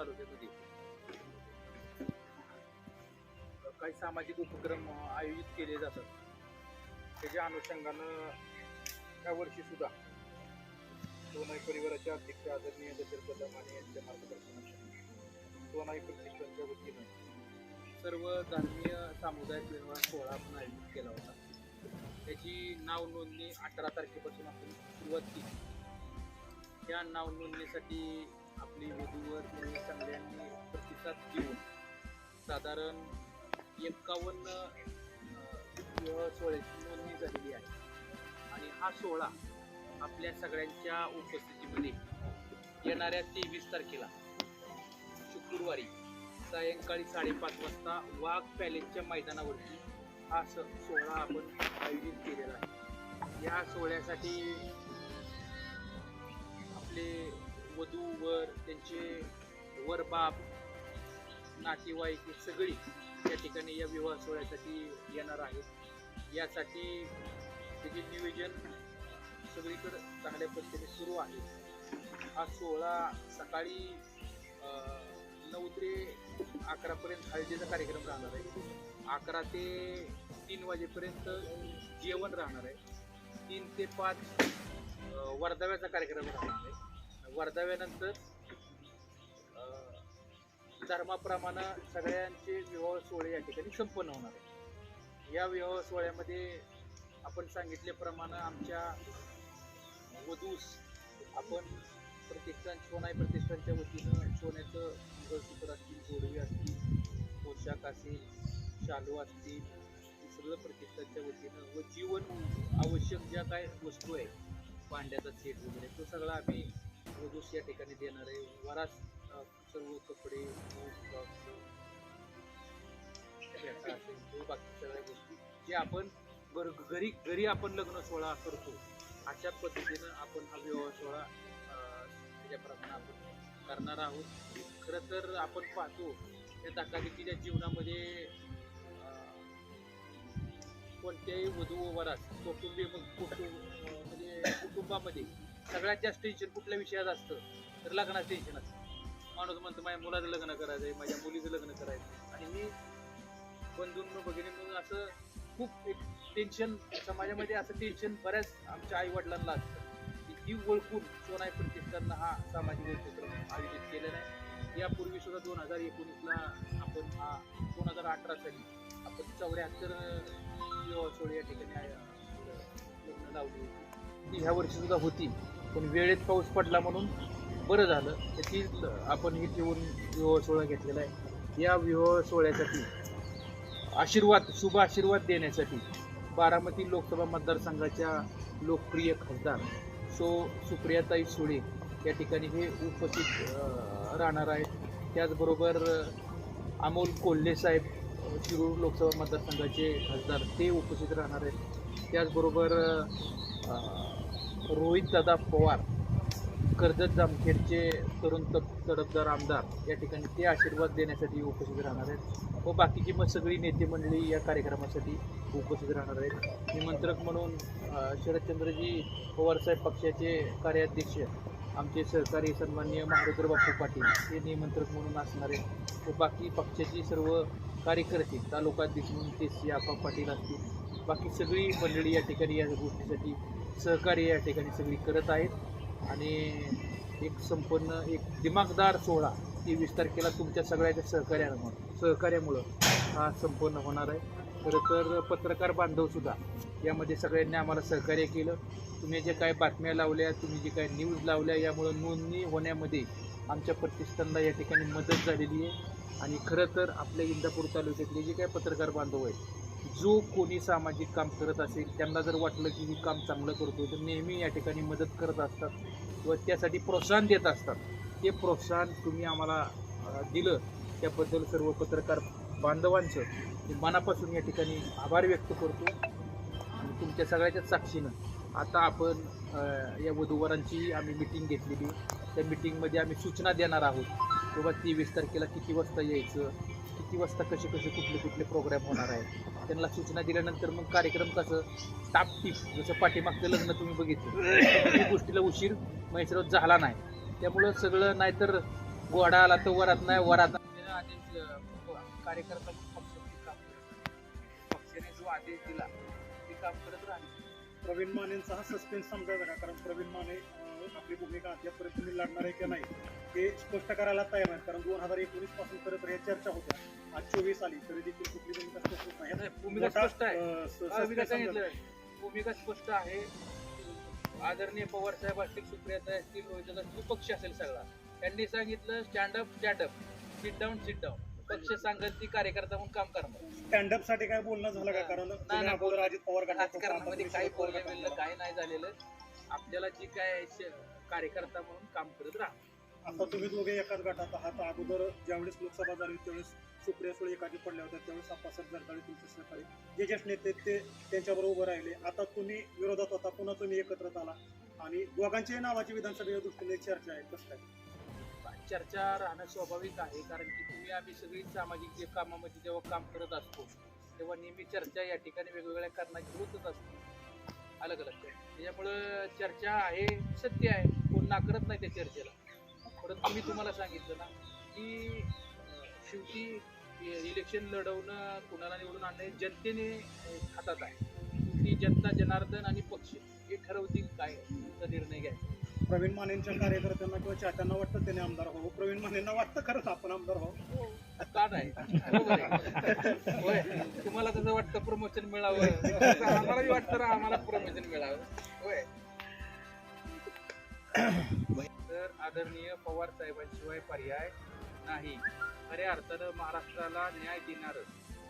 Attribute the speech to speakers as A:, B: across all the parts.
A: सोनाई प्रतिष्ठानच्या काही सामाजिक उपक्रम आयोजित केले जातात. त्याच्या अनुषंगानं या वर्षी सुद्धा सोनाई परिवाराच्या अध्यक्ष आदरणीय दशरथ कदम आणि यांच्या मार्गदर्शनाखाली सोनाई प्रतिष्ठानच्या वतीनं सर्व धर्मीय सामुदायिक निर्माण सोहळा आपण आयोजित केला होता. त्याची नाव नोंदणी अठरा तारखेपासून आपण सुरुवात केली. या नाव नोंदणीसाठी आपली वधूवर त्यांनी सगळ्यांनी प्रतिसाद घेऊन साधारण एक्कावन्न सोहळ्याची नोंदणी झालेली आहे. आणि हा सोहळा आपल्या सगळ्यांच्या उपस्थितीमध्ये येणाऱ्या तेवीस तारखेला शुक्रवारी सायंकाळी साडेपाच वाजता वाघ पॅलेसच्या मैदानावरती हा स सोहळा आपण आयोजित केलेला आहे. या सोहळ्यासाठी वधू वर त्यांचे वरबाप नातेवाईक ही सगळी या ठिकाणी या विवाह सोहळ्यासाठी येणार आहेत. यासाठी त्याचे नियोजन सगळीकडे चांगल्या पद्धतीने सुरू आहे. हा सोहळा सकाळी नऊ ते अकरापर्यंत हळदीचा कार्यक्रम राहणार आहे. अकरा ते तीन वाजेपर्यंत जेवण राहणार आहे. तीन ते पाच वर्धव्याचा वर्धाव्याचा कार्यक्रम राहणार आहे. वर्धाव्यानंतर धर्माप्रमाणे सगळ्यांचे विवाह सोहळे या ठिकाणी संपन्न होणार आहे या विवाह सोहळ्यामध्ये आपण सांगितल्याप्रमाणे आमच्या वधूस आपण प्रतिष्ठान सोनाई प्रतिष्ठानच्या वतीनं सोन्याचं मंगळसूत्र असतील जोडवी असतील पोशाख असेल शालू असतील हे सगळं प्रतिष्ठानच्या वतीनं व जीवन आवश्यक ज्या काय वस्तू आहे पांड्याचा सेट वगैरे तो सगळा आम्ही वधूस या ठिकाणी देणार आहे. वरास सर्व कपडे बाकी सगळ्या गोष्टी जे आपण घर घरी आपण लग्न सोहळा करतो अशा पद्धतीनं आपण हा विवाह सोहळा त्याच्याप्रमाणे आपण करणार आहोत. खरं तर आपण पाहतो या धकाधकीच्या जीवनामध्ये कोणत्याही वधू वरास कौटुंबी कुटुंब अं, म्हणजे कुटुंबामध्ये सगळ्यात जास्त टेन्शन कुठल्या विषयात असतं तर लग्नाचं टेन्शन असतं. माणूस म्हणतो माझ्या मुलाचं लग्न करायचं आहे माझ्या मुलीचं लग्न करायचं आणि मी बंधूंनो भगिनी म्हणून असं खूप एक टेन्शन समाजामध्ये असं टेन्शन बऱ्याच आमच्या आई वडिलांना असतं. की ती ओळखून सोनाई प्रतिष्ठाननं हा सामाजिक उपक्रम आयोजित केलेला आहे. यापूर्वी सुद्धा दोन हजार एकोणीसला आपण हा दोन हजार अठरा साली आपण चौऱ्याहत्तर विवाह सोहळे या ठिकाणी लग्न लावली होती. ती ह्या वर्षी सुद्धा होती. पण वेळेत पाऊस पडला म्हणून बरं झालं. त्याची आपण हे ठेवून विवाह सोहळा घेतलेला आहे. या विवाह सोहळ्यासाठी आशीर्वाद शुभ आशीर्वाद देण्यासाठी बारामती लोकसभा मतदारसंघाच्या लोकप्रिय खासदार सो सुप्रियाताई सुळे या ठिकाणी हे उपस्थित राहणार आहेत. त्याचबरोबर अमोल कोल्हे साहेब शिरूर लोकसभा मतदारसंघाचे खासदार ते उपस्थित राहणार आहेत. त्याचबरोबर रोहित दादा पवार कर्जत जामखेडचे तरुण तप तडफदार आमदार या ठिकाणी ते आशीर्वाद देण्यासाठी उपस्थित राहणार आहेत. व बाकीची मग सगळी नेते मंडळी या कार्यक्रमासाठी उपस्थित राहणार आहेत. निमंत्रक म्हणून शरदचंद्रजी पवारसाहेब पक्षाचे कार्याध्यक्ष आमचे सहकारी सन्माननीय महारुद्र बापू पाटील हे निमंत्रक म्हणून असणार आहेत. व बाकी पक्षाची सर्व कार्यकर्ते तालुकाध्यक्ष म्हणून ते सी आपा पाटील असतील. बाकी सगळी मंडळी या ठिकाणी या गोष्टीसाठी सहकार्य या ठिकाणी सगळी करत आहेत. आणि एक संपन्न एक दिमागदार सोहळा तेवीस तारखेला तुमच्या सगळ्याच्या सहकार्यामुळं सहकार्यामुळं हा संपन्न होणार आहे. खरं तर पत्रकार बांधवसुद्धा यामध्ये सगळ्यांनी आम्हाला सहकार्य केलं. तुम्ही जे काय बातम्या लावल्या तुम्ही जे काय न्यूज लावल्या यामुळं नोंदणी होण्यामध्ये आमच्या प्रतिष्ठानला या ठिकाणी मदत झालेली आहे. आणि खरं तर आपल्या इंदापूर तालुक्यातले जे काय पत्रकार बांधव आहेत जो कोणी सामाजिक काम करत असेल त्यांना जर वाटलं की मी काम चांगलं करतो तर नेहमी या ठिकाणी मदत करत असतात व त्यासाठी प्रोत्साहन देत असतात. ते प्रोत्साहन तुम्ही आम्हाला दिलं त्याबद्दल सर्व पत्रकार बांधवांचं मनापासून या ठिकाणी आभार व्यक्त करतो आणि तुमच्या सगळ्याच्याच साक्षीनं. आता आपण या वधूवरांची आम्ही मिटिंग घेतलेली. त्या मिटिंगमध्ये आम्ही सूचना देणार आहोत. बाबा तेवीस तारखेला किती वाजता यायचं? किती वाजता कसे कसे कुठले कुठले प्रोग्राम होणार आहेत त्यांना सूचना दिल्यानंतर मग कार्यक्रम कसं टाप टीप जसं पाठीमागचं लग्न तुम्ही बघितलं त्या गोष्टीला उशीर मैसरत झाला नाही. त्यामुळं सगळं नाहीतर घोडा आला तर वरात नाही वरात आदेश कार्यकर्ता म्हणून काम पक्षाने जो आदेश दिला ते काम करत राहिले.
B: प्रवीण मानेंचा हा सस्पेन्स समजायचा का कारण प्रवीण माने आपली भूमिका अद्यापर्यंत तुम्ही लढणार आहे की नाही हे स्पष्ट करायला तयार नाही कारण दोन हजार एकोणीसपासून खरं तर या चर्चा होत्या. चोवीस आली तरी देखील कुठली भूमिका स्पष्ट होत नाही.
A: नाही, भूमिका स्पष्ट आहे. सांगितलं? भूमिका स्पष्ट आहे. आदरणीय पवार साहेब असतील सुप्रियाता असतील रोहित असतील पक्ष असेल सगळा. त्यांनी सांगितलं stand up stand up sit down sit down पक्ष सांगत ती कार्यकर्ता म्हणून काम करणार.
B: स्टँडअपसाठी काय बोलणं झालं का? कारण तुम्ही
A: नाही.
B: अगोदर अजित पवार गटात होता, आता
A: राजकारणामध्ये
B: तुम्ही
A: काही
B: शरद पवार
A: बोलणं
B: गटात
A: बिलणं. काही नाही झालेलं. आपल्याला जी काय श- कार्यकर्ता म्हणून काम करत राहा.
B: आता तुम्ही दोघे एकाच गटात आहात. अगोदर ज्यावेळेस लोकसभा झाली त्यावेळेस सुप्रिया सुळे एकाठी पडल्या होत्या त्यावेळेस आप्पासाहेब जरदाळे तुमचे सहकारी जे ज्येष्ठ नेते ते त्यांच्याबरोबर उभं राहिले. आता तुम्ही विरोधात होता पुन्हा तुम्ही एकत्रित आला. आणि दोघांच्याही नावाची विधानसभेच्या दृष्टीने चर्चा आहे कसं काय?
A: चर्चा राहणं स्वाभाविक आहे कारण की तुम्ही आम्ही सगळी सामाजिक जे कामामध्ये जेव्हा काम करत असतो तेव्हा नेहमी चर्चा या ठिकाणी वेगवेगळ्या कारणाची होतच असते. अलग अलग त्याच्यामुळं चर्चा आहे सत्य आहे. कोण नाकारत नाही त्या चर्चेला. परंतु मी तुम्हाला सांगितलं ना की शेवटी इलेक्शन लढवणं कुणाला निवडून आणणं हे जनतेने हातात आहे. ती जनता जनार्दन आणि पक्ष हे ठरवतील काय निर्णय घ्यायचा.
B: प्रवीण मानेंच्या कार्यकर्त्यांना किंवा चाहत्यांना वाटतं त्याने आमदार व्हावं? प्रवीण मानेंना वाटतं खरंच आपण आमदार व्हावं?
A: का नाही. होय. तुम्हाला तसं वाटतं प्रमोशन मिळावं? आम्हालाही वाटतं ना आम्हाला प्रमोशन मिळावं. होय. तर आदरणीय पवार साहेबांशिवाय पर्याय नाही. खऱ्या अर्थानं महाराष्ट्राला न्याय देणारं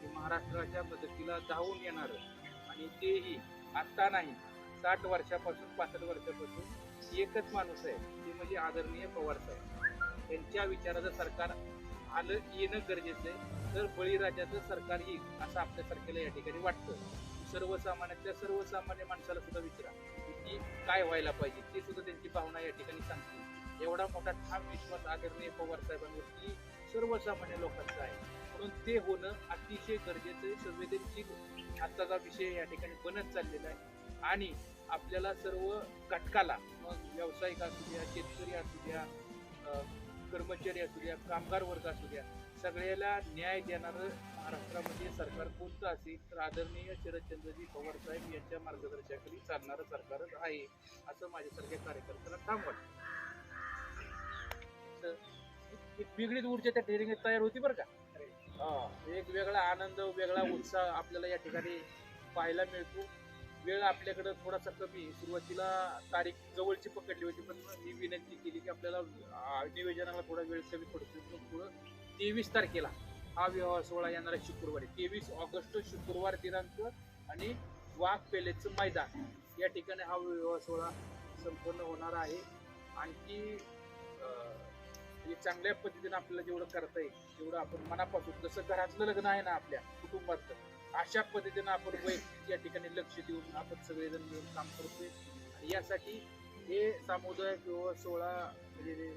A: ते महाराष्ट्राच्या मदतीला धावून येणारं आणि तेही आत्ता नाही साठ वर्षापासून पासष्ट वर्षापासून एकच माणूस आहे ते म्हणजे आदरणीय पवार साहेब. त्यांच्या विचाराचं सरकार आलं येणं गरजेचं आहे. तर बळीराजाचं सरकार येईल असं आपल्यासारख्याला या ठिकाणी वाटतं. सर्वसामान्यातल्या सर्वसामान्य माणसाला सुद्धा विचारा की काय व्हायला पाहिजे ते सुद्धा त्यांची भावना या ठिकाणी सांगतील. एवढा मोठा ठाम विश्वास आदरणीय पवार साहेबांवरती सर्वसामान्य लोकांचा आहे. म्हणून ते होणं अतिशय गरजेचं आहे. संवेदनशील आजचा विषय या ठिकाणी बनत चाललेला आहे. आणि आपल्याला सर्व घटकाला मग व्यावसायिक असू द्या शेतकरी असू द्या कर्मचारी असू द्या कामगार वर्ग असू द्या सगळ्याला न्याय देणारं महाराष्ट्रामध्ये सरकार कोणतं असेल तर आदरणीय शरदचंद्रजी पवार साहेब यांच्या मार्गदर्शनाखाली चालणारं सरकारच आहे असं माझ्यासारख्या कार्यकर्त्यांना ठाम वाटतं. एक वेगळीच ऊर्जा त्या ट्रेनिंग तयार होती बरं का? हा एक वेगळा आनंद वेगळा उत्साह आपल्याला या ठिकाणी पाहायला मिळतो. वेळ आपल्याकडं थोडासा कमी सुरुवातीला तारीख जवळची पकडली होती पण मी विनंती केली की आपल्याला आ, नियोजनाला थोडा वेळ कमी पडतो पुढं तेवीस तारखेला हा विवाह सोहळा येणार आहे शुक्रवारी. तेवीस ऑगस्ट शुक्रवार दिनांक आणि वाघ पेलेचं मैदान. या ठिकाणी हा विवाह सोहळा संपन्न होणार आहे. आणखी म्हणजे चांगल्या पद्धतीने आपल्याला जेवढं करता येईल तेवढं आपण मनापासून जसं घरातलं लग्न आहे ना आपल्या कुटुंबातलं अशा पद्धतीनं आपण वैयक्तिक या ठिकाणी लक्ष देऊन आपण सगळेजण मिळून काम करतोय. आणि यासाठी हे सामुदाय किंवा सोहळा म्हणजे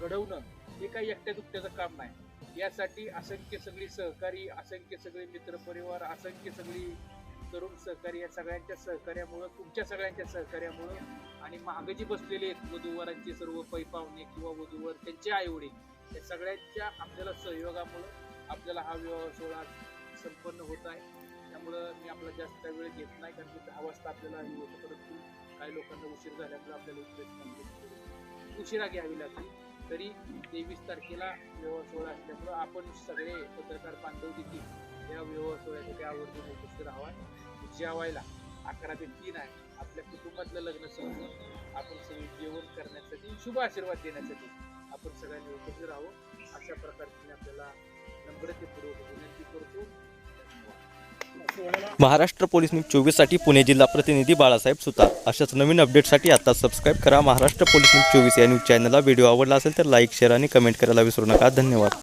A: घडवणं हे काही एकट्या दुकट्याचं काम नाही. यासाठी असंख्य सगळी सहकारी असंख्य सगळे मित्रपरिवार असंख्य सगळी तरुण सहकारी या सगळ्यांच्या सहकार्यामुळं तुमच्या सगळ्यांच्या सहकार्यामुळं आणि मागे जी बसलेले आहेत वधूवरांचे सर्व पै पाहुणे किंवा वधूवर त्यांचे आईवडील या सगळ्यांच्या आपल्याला सहयोगामुळं आपल्याला हा विवाह सोहळा संपन्न होत आहे. त्यामुळं मी आपला जास्त वेळ घेत नाही कारण की दहा वाजता आपल्याला हे होतं परंतु काही लोकांना उशीर झाल्यामुळे आपल्याला इकडे उशिरा घ्यावी लागली. तरी तेवीस तारखेला विवाह सोहळा असल्यामुळं आपण सगळे पत्रकार बांधव देखील या विवाह सोहळ्यासाठी आवर्जून उपस्थित राहावा. जेवायला अकरा ते तीन आहे. आपल्या कुटुंबातलं लग्न समजून आपण सगळी जेवण करण्यासाठी शुभ आशीर्वाद देण्यासाठी आपण सगळ्यांनी उपस्थित राहावं. अशा प्रकारची आपल्याला नम्रतेपूर्वक विनंती करतो.
C: महाराष्ट्र पोलीस न्यूज चोवीससाठी पुणे जिल्हा प्रतिनिधी बाळासाहेब सुतार. अशाच नवीन अपडेटसाठी आता सबस्क्राईब करा. महाराष्ट्र पोलीस न्यूज चोवीस या न्यूज चॅनलला व्हिडिओ आवडला असेल तर लाईक शेअर आणि कमेंट करायला विसरू नका. धन्यवाद.